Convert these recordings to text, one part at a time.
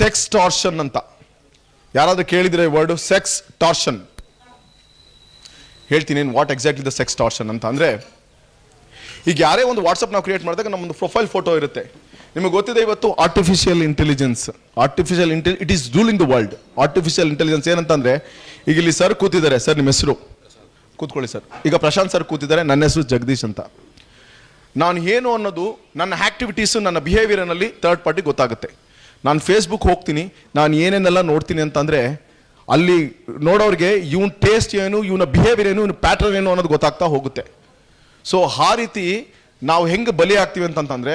Sex torsion ಅಂತ. ಯಾರಾದರೂ ಕೇಳಿದ್ರೆ ವರ್ಡ್ ಸೆಕ್ಸ್ ಟಾರ್ಷನ್ ಹೇಳ್ತೀನಿ what exactly the sextortion ಅಂತ. ಅಂದರೆ, ಈಗ ಯಾರೇ ಒಂದು ವಾಟ್ಸಪ್ ನಾವು ಕ್ರಿಯೇಟ್ ಮಾಡಿದಾಗ ನಮ್ಮೊಂದು ಪ್ರೊಫೈಲ್ ಫೋಟೋ ಇರುತ್ತೆ. ನಿಮಗೆ ಗೊತ್ತಿದೆ ಇವತ್ತು artificial intelligence artificial intelli it is ruling the world artificial intelligence ಏನಂತಂದ್ರೆ, ಈಗ ಇಲ್ಲಿ ಸರ್ ಕೂತಿದ್ದಾರೆ. ಸರ್ ನಿಮ್ಮ ಹೆಸರು? ಕೂತ್ಕೊಳ್ಳಿ ಸರ್ ಈಗ ಪ್ರಶಾಂತ್ ಸರ್ ಕೂತಿದ್ದಾರೆ. ನನ್ನ ಹೆಸರು ಜಗದೀಶ್ ಅಂತ. ನಾನು ಏನು ಅನ್ನೋದು, ನನ್ನ ಆಕ್ಟಿವಿಟೀಸು ನನ್ನ ಬಿಹೇವಿಯರ್ನಲ್ಲಿ ಥರ್ಡ್ ಪಾರ್ಟಿ ಗೊತ್ತಾಗುತ್ತೆ. ನಾನು ಫೇಸ್ಬುಕ್ ಹೋಗ್ತೀನಿ, ನಾನು ಏನೇನೆಲ್ಲ ನೋಡ್ತೀನಿ ಅಂತಂದರೆ, ಅಲ್ಲಿ ನೋಡೋರಿಗೆ ಇವನ್ ಟೇಸ್ಟ್ ಏನು, ಇವನ ಬಿಹೇವಿಯರ್ ಏನು, ಇವನ ಪ್ಯಾಟರ್ನ್ ಏನು ಅನ್ನೋದು ಗೊತ್ತಾಗ್ತಾ ಹೋಗುತ್ತೆ. ಸೊ ಆ ರೀತಿ ನಾವು ಹೆಂಗೆ ಬಲಿ ಆಗ್ತೀವಿ ಅಂತಂತಂದರೆ,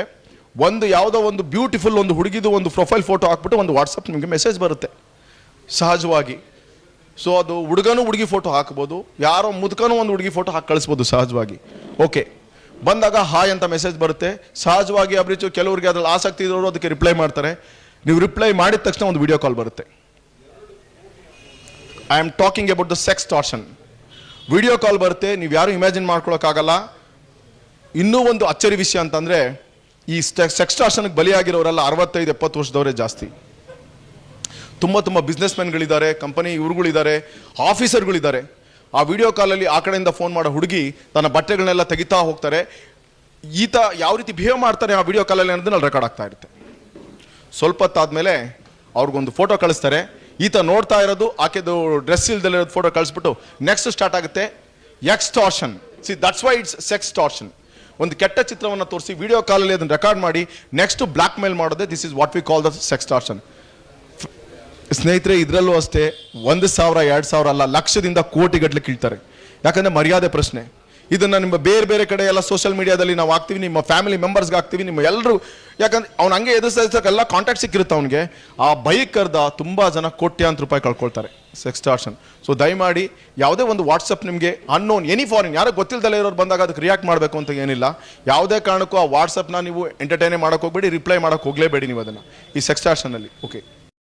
ಒಂದು ಯಾವುದೋ ಒಂದು ಬ್ಯೂಟಿಫುಲ್ ಒಂದು ಹುಡುಗಿದು ಒಂದು ಪ್ರೊಫೈಲ್ ಫೋಟೋ ಹಾಕ್ಬಿಟ್ಟು ಒಂದು ವಾಟ್ಸಪ್ ನಿಮಗೆ ಮೆಸೇಜ್ ಬರುತ್ತೆ. ಸಹಜವಾಗಿ. ಸೊ ಅದು ಹುಡುಗನೂ ಹುಡುಗಿ ಫೋಟೋ ಹಾಕ್ಬೋದು, ಯಾರೋ ಮುದುಕನೂ ಒಂದು ಹುಡುಗಿ ಫೋಟೋ ಹಾಕಿ ಕಳಿಸ್ಬೋದು ಸಹಜವಾಗಿ. ಓಕೆ ಬಂದಾಗ ಹಾಯ್ ಅಂತ ಮೆಸೇಜ್ ಬರುತ್ತೆ. ಸಹಜವಾಗಿ ಅಬ್ರಿಚು ಕೆಲವರಿಗೆ ಅದ್ರಲ್ಲಿ ಆಸಕ್ತಿ ಇರೋರು ಅದಕ್ಕೆ ರಿಪ್ಲೈ ಮಾಡ್ತಾರೆ. ನೀವು ರಿಪ್ಲೈ ಮಾಡಿದ ತಕ್ಷಣ ಒಂದು ವಿಡಿಯೋ ಕಾಲ್ ಬರುತ್ತೆ. I am talking about the sextortion video call ಬರುತ್ತೆ, ನೀವು ಯಾರು ಇಮ್ಯಾಜಿನ್ ಮಾಡ್ಕೊಳಕ್ಕಾಗಲ್ಲ. ಇನ್ನೂ ಒಂದು ಅಚ್ಚರಿ ವಿಷಯ ಅಂತಂದ್ರೆ, ಈ ಸೆಕ್ಸ್ ಟಾರ್ಷನ್ಗೆ ಬಲಿಯಾಗಿರೋರೆಲ್ಲ ಅರವತ್ತೈದು, ಎಪ್ಪತ್ತು ವರ್ಷದವರೇ ಜಾಸ್ತಿ. ತುಂಬ ತುಂಬ ಬಿಸ್ನೆಸ್ ಮ್ಯಾನ್ಗಳಿದ್ದಾರೆ ಕಂಪನಿ ಇವ್ರುಗಳಿದ್ದಾರೆ ಆಫೀಸರ್ಗಳಿದ್ದಾರೆ ಆ ವಿಡಿಯೋ ಕಾಲಲ್ಲಿ ಆ ಕಡೆಯಿಂದ ಫೋನ್ ಮಾಡೋ ಹುಡುಗಿ ತನ್ನ ಬಟ್ಟೆಗಳನ್ನೆಲ್ಲ ತೆಗಿತಾ ಹೋಗ್ತಾರೆ. ಈತ ಯಾವ ರೀತಿ ಬಿಹೇವ್ ಮಾಡ್ತಾರೆ ಆ ವಿಡಿಯೋ ಕಾಲಲ್ಲಿ ಅನ್ನೋದನ್ನ ರೆಕಾರ್ಡ್ ಆಗ್ತಾ ಇರುತ್ತೆ. ಸ್ವಲ್ಪ ಹೊತ್ತಾದ್ಮೇಲೆ ಅವ್ರಿಗೊಂದು ಫೋಟೋ ಕಳಿಸ್ತಾರೆ. ಈತ ನೋಡ್ತಾ ಇರೋದು, ಆಕೆದು ಡ್ರೆಸ್ ಇಲ್ದಲ್ಲಿರೋದು ಫೋಟೋ ಕಳಿಸ್ಬಿಟ್ಟು ನೆಕ್ಸ್ಟ್ ಸ್ಟಾರ್ಟ್ ಆಗುತ್ತೆ. Extortion see that's why it's sextortion ಒಂದು ಕೆಟ್ಟ ಚಿತ್ರವನ್ನು ತೋರಿಸಿ ವಿಡಿಯೋ ಕಾಲಲ್ಲಿ ಅದನ್ನು ರೆಕಾರ್ಡ್ ಮಾಡಿ ನೆಕ್ಸ್ಟ್ ಬ್ಲ್ಯಾಕ್ ಮೇಲ್ ಮಾಡೋದೇ this is what we call the sextortion ಸ್ನೇಹಿತರೆ, ಇದರಲ್ಲೂ ಅಷ್ಟೇ, ಒಂದು ಸಾವಿರ, ಎರಡು ಸಾವಿರ ಅಲ್ಲ, ಲಕ್ಷದಿಂದ ಕೋಟಿಗಟ್ಟಲೆ ಕೀಳ್ತಾರೆ. ಯಾಕಂದರೆ ಮರ್ಯಾದೆ ಪ್ರಶ್ನೆ. ಇದನ್ನ ನಿಮ್ಮ ಬೇರೆ ಬೇರೆ ಕಡೆ ಎಲ್ಲ ಸೋಷಿಯಲ್ ಮೀಡಿಯಾದಲ್ಲಿ ನಾವು ಹಾಕ್ತೀವಿ, ನಿಮ್ಮ ಫ್ಯಾಮಿಲಿ ಮೆಂಬರ್ಸ್ಗೆ ಹಾಕ್ತೀವಿ, ನಿಮ್ಮ ಎಲ್ಲರೂ ಯಾಕಂದ್ರೆ ಅವ್ನು ಹಂಗೆ ಎದುರಿಸೋಕ್ಕೆಲ್ಲ ಕಾಂಟ್ಯಾಕ್ಟ್ ಸಿಕ್ಕಿರುತ್ತೆ ಅವನಿಗೆ. ಆ ಬೈಕ್ ತುಂಬ ತುಂಬಾ ಜನ ಕೋಟ್ಯಾಂತರ ರೂಪಾಯಿ ಕಳ್ಕೊಳ್ತಾರೆ ಸೆಕ್ಸ್ಟಾರ್ಷನ್ ಸೊ ದಯಮಾಡಿ ಯಾವುದೇ ಒಂದು ವಾಟ್ಸಪ್ ನಿಮಗೆ ಅನ್ನೋನ್ ಎನಿ ಫಾರಿನ್ ಯಾರೋ ಗೊತ್ತಿಲ್ಲದಲ್ಲೇ ಇರೋರು ಬಂದಾಗ ಅದಕ್ಕೆ ರಿಯಾಕ್ಟ್ ಮಾಡಬೇಕು ಅಂತ ಏನಿಲ್ಲ. ಯಾವುದೇ ಕಾರಣಕ್ಕೂ ಆ ವಾಟ್ಸಪ್ನ ನೀವು ಎಂಟರ್ಟೈನೇ ಮಾಡೋಕೆ ಹೋಗ್ಬೇಡಿ ರಿಪ್ಲೈ ಮಾಡೋಕ್ಕೆ ಹೋಗಲೇಬೇಡಿ ನೀವು ಅದನ್ನು. ಈ ಸೆಕ್ಸ್ಟಾರ್ಷನಲ್ಲಿ ಓಕೆ